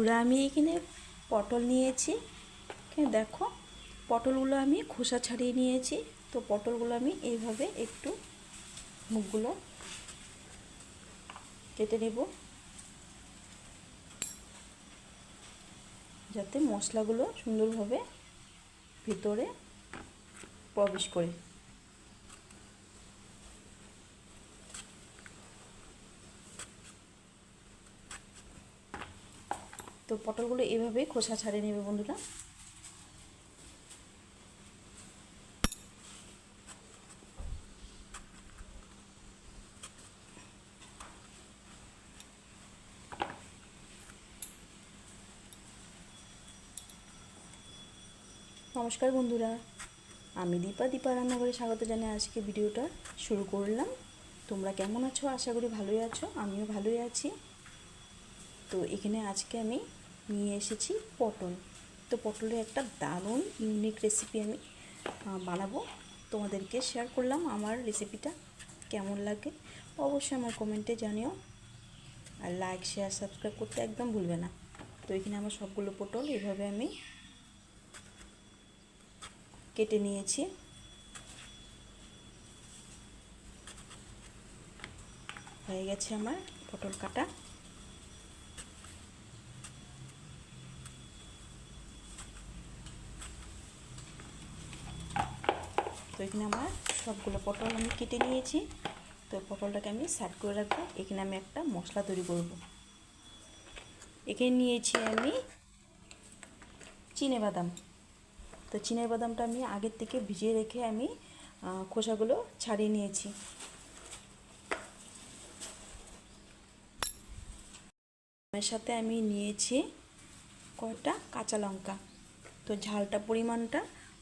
পুরো আমি এখানে পটল নিয়েছি। দেখো, পটলগুলো আমি খোসা ছাড়িয়ে নিয়েছি। তো পটলগুলো আমি এইভাবে একটু মুখগুলো কেটে নেব। যাতে মশলাগুলো সুন্দরভাবে ভিতরে প্রবেশ করে। তো পটলগুলো এভাবে খোসা ছাড়িয়ে নেবে বন্ধুরা। নমস্কার বন্ধুরা, আমি দীপা। দীপা রান্নাঘরে স্বাগত জানাই আজকে ভিডিওটা শুরু করলাম। তোমরা কেমন আছো? আশা করি ভালোই আছো, আমিও ভালোই আছি। তো এখানে আজকে আমি নিয়ে এসেছি পটল। তো পটলের একটা দারুণ ইউনিক রেসিপি আমি বানাবো। তোমাদেরকে শেয়ার করলাম আমার রেসিপিটা কেমন লাগে? অবশ্যই আমার কমেন্টে জানিও। আর লাইক শেয়ার সাবস্ক্রাইব করতে একদম ভুলবে না। তো এখানে আমার সবগুলো পটল এভাবে আমি কেটে নিয়েছি। হয়ে গেছে আমার পটল কাটা। তো এখানে আমার সবগুলো পটল আমি কেটে নিয়েছি। তো পটলটাকে আমি সাইড করে রাখব। এখানে আমি একটা মশলা তৈরি করব। এখানে নিয়েছি আমি চিনে বাদাম। তো চিনের বাদামটা আমি আগের থেকে ভিজিয়ে রেখে আমি খোসাগুলো ছাড়িয়ে নিয়েছি। সাথে আমি নিয়েছি কয়েকটা কাঁচা লঙ্কা। তো ঝালটা, পরিমাণটা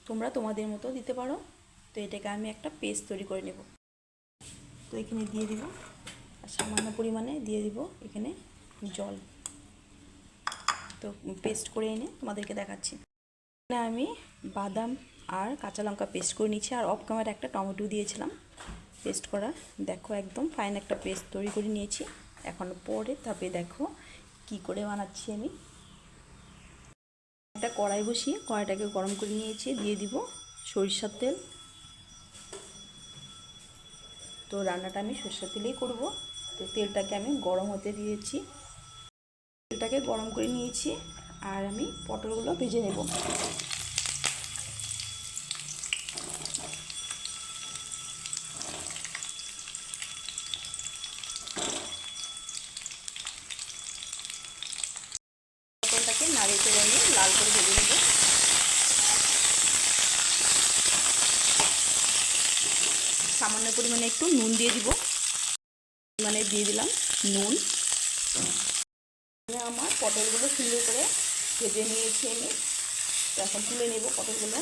তোমরা তোমাদের মতো দিতে পারো। তো এটাকে আমি একটা পেস্ট তৈরি করে নেব। তো এখানে দিয়ে দিব, আর সামান্য পরিমাণে দিয়ে দিব এখানে জল। তো পেস্ট করে এনে তোমাদেরকে দেখাচ্ছি। এখানে আমি বাদাম আর কাঁচা লঙ্কা পেস্ট করে নিচ্ছি আর অফ ক্যামেরা একটা টমেটো দিয়েছিলাম। পেস্ট করা, দেখো একদম ফাইন একটা পেস্ট তৈরি করে নিয়েছি। এখন পরে তবে দেখো কি করে বানাচ্ছি আমি। একটা কড়াই বসিয়ে কড়াইটাকে গরম করে নিয়েছি, দিয়ে দিব সরিষার তেল। তো রান্নাটা আমি সর্ষের তেলেই করব। তো তেলটাকে আমি গরম হতে দিয়েছি। তেলটাকে গরম করে নিয়েছি। আর আমি পটলগুলো ভেজে নেব পটলটাকে নাড়িয়ে চড়ে নিয়ে লাল করে ভেজে নেব সামান্য পরিমাণে একটু নুন দিয়ে দিব। মানে দিয়ে দিলাম নুন। আমার পটলগুলো সুন্দর করে ভেজে নিয়েছি আমি। এখন তুলে নেব পটলগুলো।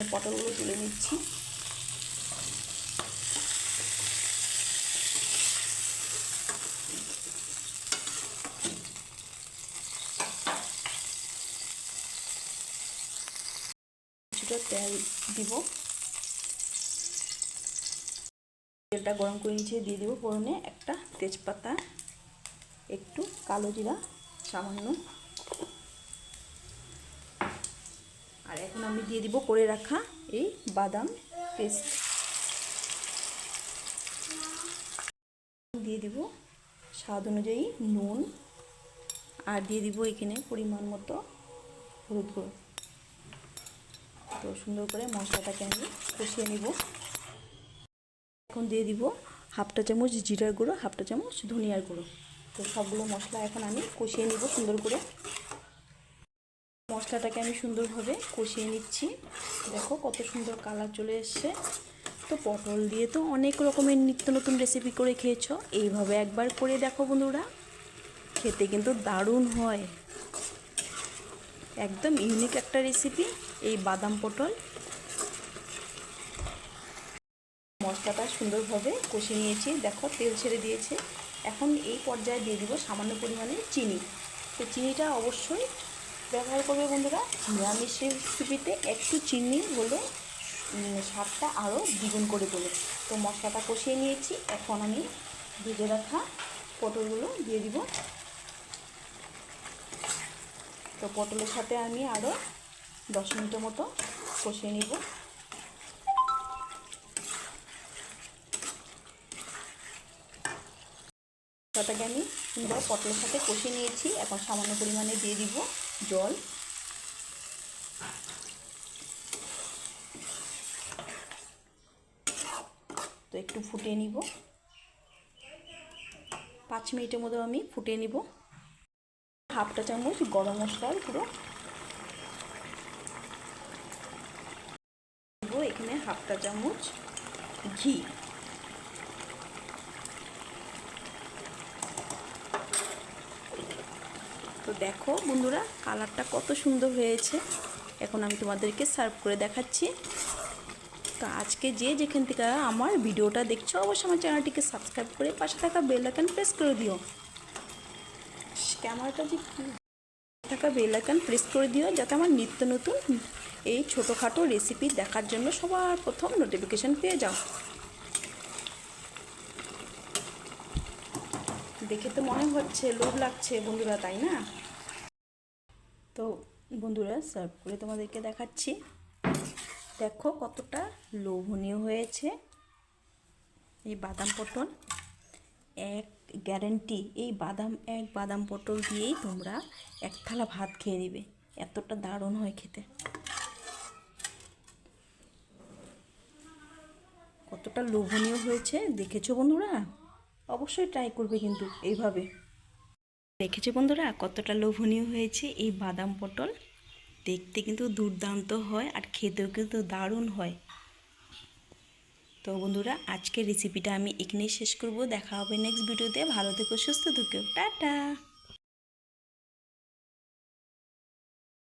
পটলগুলো তুলে নিচ্ছি। কিছুটা তেল দিব। তেলটা গরম করে নিচে দিয়ে দেবো ফোড়নে। একটা তেজপাতা, একটু কালো জিরা, সামান্য। আর এখন আমি দিয়ে দিব করে রাখা এই বাদাম পেস্ট। দিয়ে দিব স্বাদ অনুযায়ী নুন। আর দিয়ে দিব এখানে পরিমাণ মতো হলুদ গুঁড়ো। তো সুন্দর করে মশলাটাকে আমি কষিয়ে নিব। এখন দিয়ে দিব হাফটা চামচ জিরার গুঁড়ো হাফটা চামচ ধনিয়ার গুঁড়ো। তো সবগুলো মশলা এখন আমি কষিয়ে নিব সুন্দর করে। মশলাটাকে আমি সুন্দরভাবে কষিয়ে নিচ্ছি। দেখো কত সুন্দর কালার চলে এসছে। তো পটল দিয়ে তো অনেক রকমের নিত্য নতুন রেসিপি করে খেয়েছো। এইভাবে একবার করে দেখো বন্ধুরা। খেতে কিন্তু দারুণ হয়। একদম ইউনিক একটা রেসিপি এই বাদাম পটল। মশলাটা সুন্দরভাবে কষে নিয়েছি। দেখো, তেল ছেড়ে দিয়েছে। এখন এই পর্যায়ে দিয়ে দিব সামান্য পরিমাণে চিনি। তো চিনিটা অবশ্যই ব্যবহার করবে বন্ধুরা। নিরামিষ রেসিপিতে একটু চিনি হলে স্বাদটা আরও দ্বিগুণ করে তোলে। তো মশলাটা কষিয়ে নিয়েছি। এখন আমি ভেজে রাখা পটলগুলো দিয়ে দিব। তো পটলের সাথে আমি আরও দশ মিনিটের মতো কষিয়ে নিব। তাটাকে আমি সুন্দর পটলের সাথে কষিয়ে নিয়েছি। এখন সামান্য পরিমাণে দিয়ে দিব জল। তো একটু ফুটিয়ে নিব। পাঁচ মিনিটের মধ্যে আমি ফুটিয়ে নিব। হাফটা চামচ গরম মশলার পুরো এখানে হাফটা চামচ ঘি। তো দেখো বন্ধুরা, কালারটা কত সুন্দর হয়েছে। এখন আমি তোমাদেরকে সার্ভ করে দেখাচ্ছি। তো আজকে যে যেখান থেকে আমার ভিডিওটা দেখছ, অবশ্যই আমার চ্যানেলটিকে সাবস্ক্রাইব করে পাশে থাকা বেল আইকন প্রেস করে দিও। ক্যামেরাটা যে থাকা বেল আইকন প্রেস করে দিও যাতে আমার নিত্য নতুন এই ছোটোখাটো রেসিপি দেখার জন্য সবার প্রথম নোটিফিকেশান পেয়ে যাও। দেখে তো মনে হচ্ছে, লোভ লাগছে বন্ধুরা, তাই না? তো বন্ধুরা সার্ভ করে তোমাদেরকে দেখাচ্ছি। দেখো কতটা লোভনীয় হয়েছে এই বাদাম পটল। এক গ্যারেন্টি এই বাদাম, এক বাদাম পটল দিয়েই তোমরা এক থালা ভাত খেয়ে দিবে এতটা দারুণ হয় খেতে। কতটা লোভনীয় হয়েছে, দেখেছ বন্ধুরা? অবশ্যই ট্রাই করবে কিন্তু এইভাবে। দেখেছ বন্ধুরা, কতটা লোভনীয় হয়েছে এই বাদাম পটল? দেখতে কিন্তু দুর্দান্ত হয় আর খেতেও কিন্তু দারুণ হয়। তো বন্ধুরা, আজকের রেসিপিটা আমি এখানেই শেষ করব। দেখা হবে নেক্সট ভিডিওতে ভালো থেকো, সুস্থ থেকো। টাটা!